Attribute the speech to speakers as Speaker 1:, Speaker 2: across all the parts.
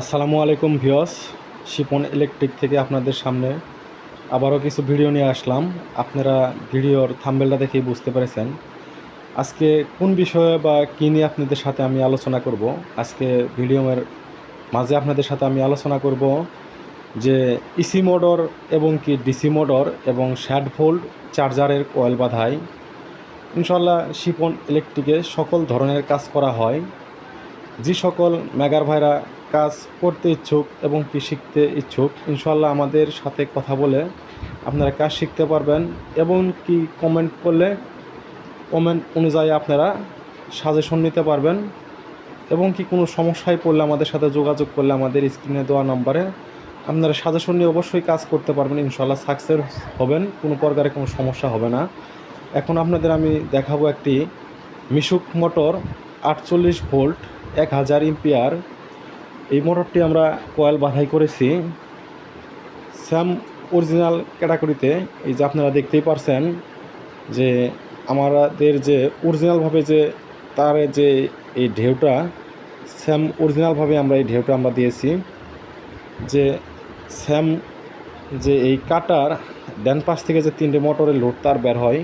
Speaker 1: আসসালামু আলাইকুম ভিওস শিপন ইলেকট্রিক থেকে আপনাদের সামনে আবারও কিছু ভিডিও নিয়ে আসলাম আপনারা ভিডিওর থাম্বেলটা দেখেই বুঝতে পেরেছেন আজকে কোন বিষয়ে বা কী নিয়ে আপনাদের সাথে আমি আলোচনা করব আজকে ভিডিওমের মাঝে আপনাদের সাথে আমি আলোচনা করব যে ইসি e মোডর এবং কি ডিসি মোডর এবং শ্যাট ফোল্ড চার্জারের কয়েল বাধাই ইনশাল্লাহ শিপন ইলেকট্রিকে সকল ধরনের কাজ করা হয় যে সকল মেগার ভাইরা কাজ করতে ইচ্ছুক এবং কি শিখতে ইচ্ছুক ইনশাল্লাহ আমাদের সাথে কথা বলে আপনারা কাজ শিখতে পারবেন এবং কি কমেন্ট করলে কমেন্ট অনুযায়ী আপনারা সাজেশন নিতে পারবেন এবং কি কোনো সমস্যায় পড়লে আমাদের সাথে যোগাযোগ করলে আমাদের স্ক্রিনে দেওয়া নম্বরে আপনারা সাজেশন নিয়ে অবশ্যই কাজ করতে পারবেন ইনশাল্লাহ সাকসেস হবেন কোনো প্রকারে কোনো সমস্যা হবে না এখন আপনাদের আমি দেখাবো একটি মিশুক মোটর আটচল্লিশ ভোল্ট এক হাজার ইম্পিয়ার এই মোটরটি আমরা কয়েল বাঁধাই করেছি স্যাম অরিজিনাল ক্যাটাগরিতে এই যে আপনারা দেখতেই পারছেন যে আমাদের যে অরিজিনালভাবে যে তার যে এই ঢেউটা স্যাম অরিজিনালভাবে আমরা এই ঢেউটা আমরা দিয়েছি যে স্যাম যে এই কাটার ড্যান পাশ থেকে যে তিনটে মোটরের লোড তার বের হয়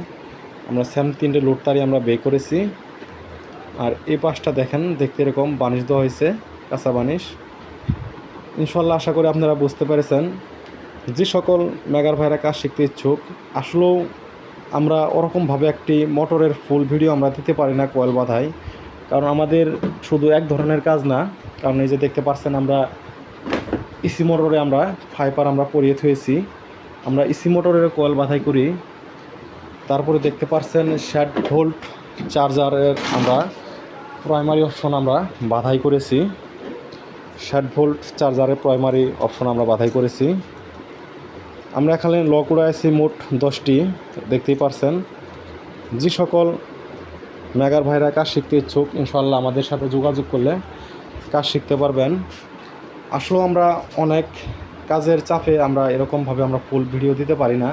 Speaker 1: আমরা স্যাম তিনটে লোড তারই আমরা বের করেছি আর এই পাশটা দেখেন দেখতে এরকম বাণিজ্য হয়েছে কাঁচা বানিশ ইনশাল্লাহ আশা করি আপনারা বুঝতে পেরেছেন যে সকল মেগার ভাইরা কাজ শিখতে ইচ্ছুক আসলেও আমরা ওরকমভাবে একটি মোটরের ফুল ভিডিও আমরা দিতে পারি না কয়েল বাধায় কারণ আমাদের শুধু এক ধরনের কাজ না কারণ এই যে দেখতে পাচ্ছেন আমরা ইসি e মোটরে আমরা ফাইবার আমরা পরিয়ে থুয়েছি আমরা ইসি e মোটরের কয়েল বাধাই করি তারপরে দেখতে পাচ্ছেন শ্যাট ভোল্ট চার্জারের আমরা প্রাইমারি অপশন আমরা বাধাই করেছি ষাট ভোল্ট চার্জারের প্রাইমারি অপশন আমরা বাধাই করেছি আমরা এখানে লক আছি মোট দশটি দেখতেই পারছেন যে সকল মেগার ভাইরা কাজ শিখতে ইচ্ছুক ইনশাল্লাহ আমাদের সাথে যোগাযোগ করলে কাজ শিখতে পারবেন আসলে আমরা অনেক কাজের চাপে আমরা এরকমভাবে আমরা ফুল ভিডিও দিতে পারি না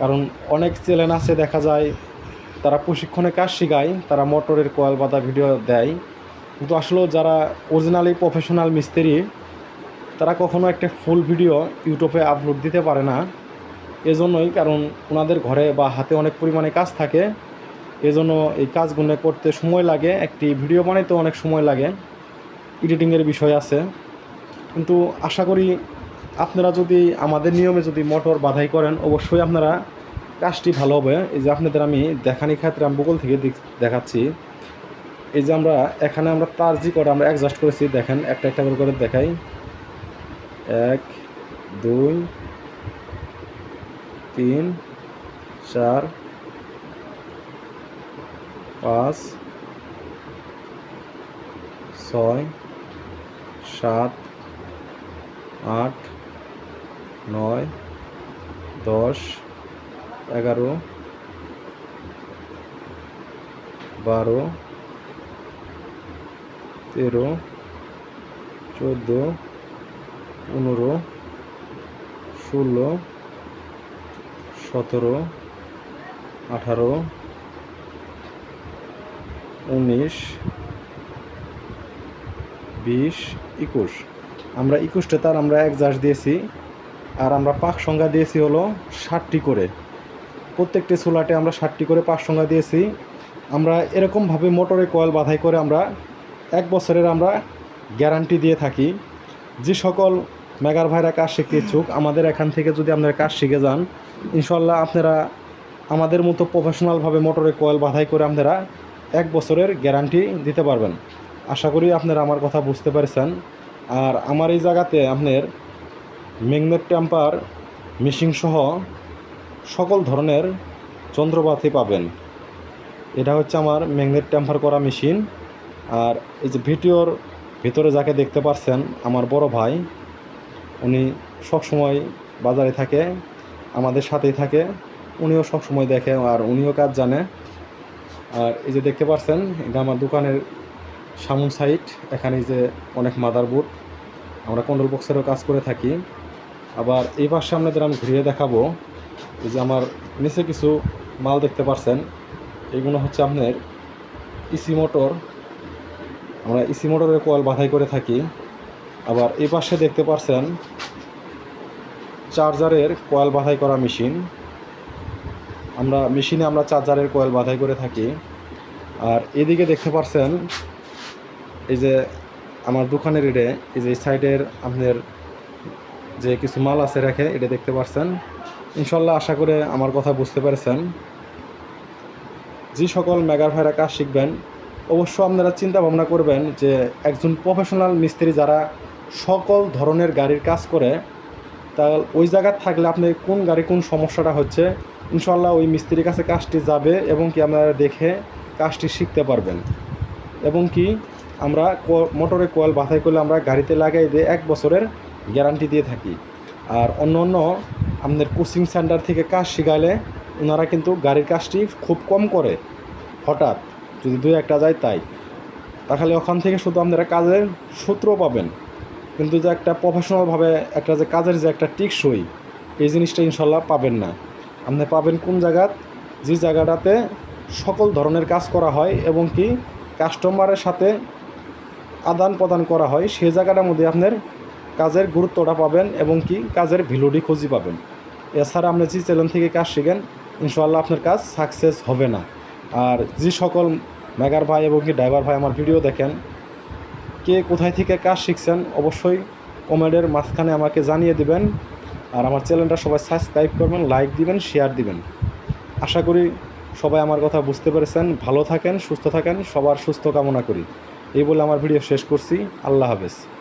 Speaker 1: কারণ অনেক চ্যানেল আছে দেখা যায় তারা প্রশিক্ষণে কাজ শেখায় তারা মোটরের কয়াল বাঁধা ভিডিও দেয় কিন্তু আসলে যারা অরিজিনালি প্রফেশনাল মিস্ত্রি তারা কখনো একটা ফুল ভিডিও ইউটিউবে আপলোড দিতে পারে না এজন্যই কারণ ওনাদের ঘরে বা হাতে অনেক পরিমাণে কাজ থাকে এজন্য এই কাজগুলো করতে সময় লাগে একটি ভিডিও বানাইতে অনেক সময় লাগে এডিটিংয়ের বিষয় আছে কিন্তু আশা করি আপনারা যদি আমাদের নিয়মে যদি মোটর বাধাই করেন অবশ্যই আপনারা কাজটি ভালো হবে এই যে আপনাদের আমি দেখানি ক্ষেত্রে আমি গুগল থেকে দেখাচ্ছি এই যে আমরা এখানে আমরা তার জি আমরা অ্যাডজাস্ট করেছি দেখেন একটা একটা করে করে দেখাই এক দুই তিন চার পাঁচ ছয় সাত আট নয় দশ এগারো বারো তেরো চোদ্দো পনেরো ষোলো সতেরো আঠারো উনিশ বিশ একুশ আমরা একুশটা তার আমরা এক জাস দিয়েছি আর আমরা পাক সংখ্যা দিয়েছি হলো ষাটটি করে প্রত্যেকটি সোলাটে আমরা ষাটটি করে পাক সংখ্যা দিয়েছি আমরা এরকমভাবে মোটরে কয়েল বাধাই করে আমরা এক বছরের আমরা গ্যারান্টি দিয়ে থাকি যে সকল মেগার ভাইরা কাজ শিখতে ইচ্ছুক আমাদের এখান থেকে যদি আপনারা কাজ শিখে যান ইনশাল্লাহ আপনারা আমাদের মতো প্রফেশনালভাবে মোটরে কয়েল বাধাই করে আপনারা এক বছরের গ্যারান্টি দিতে পারবেন আশা করি আপনারা আমার কথা বুঝতে পারছেন আর আমার এই জায়গাতে আপনার ম্যাগনেট ট্যাম্পার মেশিন সহ সকল ধরনের যন্ত্রপাতি পাবেন এটা হচ্ছে আমার ম্যাগনেট ট্যাম্পার করা মেশিন আর এই যে ভিডিওর ভিতরে যাকে দেখতে পাচ্ছেন আমার বড় ভাই উনি সবসময় বাজারে থাকে আমাদের সাথেই থাকে উনিও সবসময় দেখে আর উনিও কাজ জানে আর এই যে দেখতে পাচ্ছেন এটা আমার দোকানের সামন সাইট এখানে যে অনেক মাদারবোর্ড আমরা কন্ট্রোল বক্সেরও কাজ করে থাকি আবার এই পাশে আপনাদের আমি ঘুরিয়ে দেখাবো এই যে আমার নিচে কিছু মাল দেখতে পাচ্ছেন এইগুলো হচ্ছে আপনার ইসি মোটর আমরা ইসি মোটরের কোয়াল বাঁধাই করে থাকি আবার এ পাশে দেখতে পাচ্ছেন চার্জারের কোয়াল বাঁধাই করা মেশিন আমরা মেশিনে আমরা চার্জারের কোয়েল বাঁধাই করে থাকি আর এদিকে দেখতে পাচ্ছেন এই যে আমার দোকানের এটে এই যে সাইডের আপনাদের যে কিছু মাল আছে রেখে এটা দেখতে পাচ্ছেন ইনশাল্লাহ আশা করে আমার কথা বুঝতে পারছেন যে সকল মেগা ভাইরা কাজ শিখবেন অবশ্য আপনারা চিন্তা ভাবনা করবেন যে একজন প্রফেশনাল মিস্ত্রি যারা সকল ধরনের গাড়ির কাজ করে তা ওই জায়গার থাকলে আপনি কোন গাড়ি কোন সমস্যাটা হচ্ছে ইনশাল্লাহ ওই মিস্ত্রির কাছে কাজটি যাবে এবং কি আপনারা দেখে কাজটি শিখতে পারবেন এবং কি আমরা মোটরে কোয়াল বাছাই করলে আমরা গাড়িতে লাগাই দিয়ে এক বছরের গ্যারান্টি দিয়ে থাকি আর অন্য অন্য আপনাদের কোচিং সেন্টার থেকে কাজ শিখালে ওনারা কিন্তু গাড়ির কাজটি খুব কম করে হঠাৎ যদি দুই একটা যায় তাই তাহলে ওখান থেকে শুধু আপনারা কাজের সূত্র পাবেন কিন্তু যে একটা প্রফেশনালভাবে একটা যে কাজের যে একটা টিকসই এই জিনিসটা ইনশাল্লাহ পাবেন না আপনি পাবেন কোন জায়গাত যে জায়গাটাতে সকল ধরনের কাজ করা হয় এবং কি কাস্টমারের সাথে আদান প্রদান করা হয় সেই জায়গাটার মধ্যে আপনার কাজের গুরুত্বটা পাবেন এবং কি কাজের ভিলুডি খুঁজি পাবেন এছাড়া আপনি যে চ্যানেল থেকে কাজ শিখেন ইনশাল্লাহ আপনার কাজ সাকসেস হবে না আর যে সকল মেগার ভাই এবং কি ড্রাইভার ভাই আমার ভিডিও দেখেন কে কোথায় থেকে কাজ শিখছেন অবশ্যই কমেন্টের মাঝখানে আমাকে জানিয়ে দিবেন আর আমার চ্যানেলটা সবাই সাবস্ক্রাইব করবেন লাইক দিবেন শেয়ার দিবেন আশা করি সবাই আমার কথা বুঝতে পেরেছেন ভালো থাকেন সুস্থ থাকেন সবার সুস্থ কামনা করি এই বলে আমার ভিডিও শেষ করছি আল্লাহ হাফেজ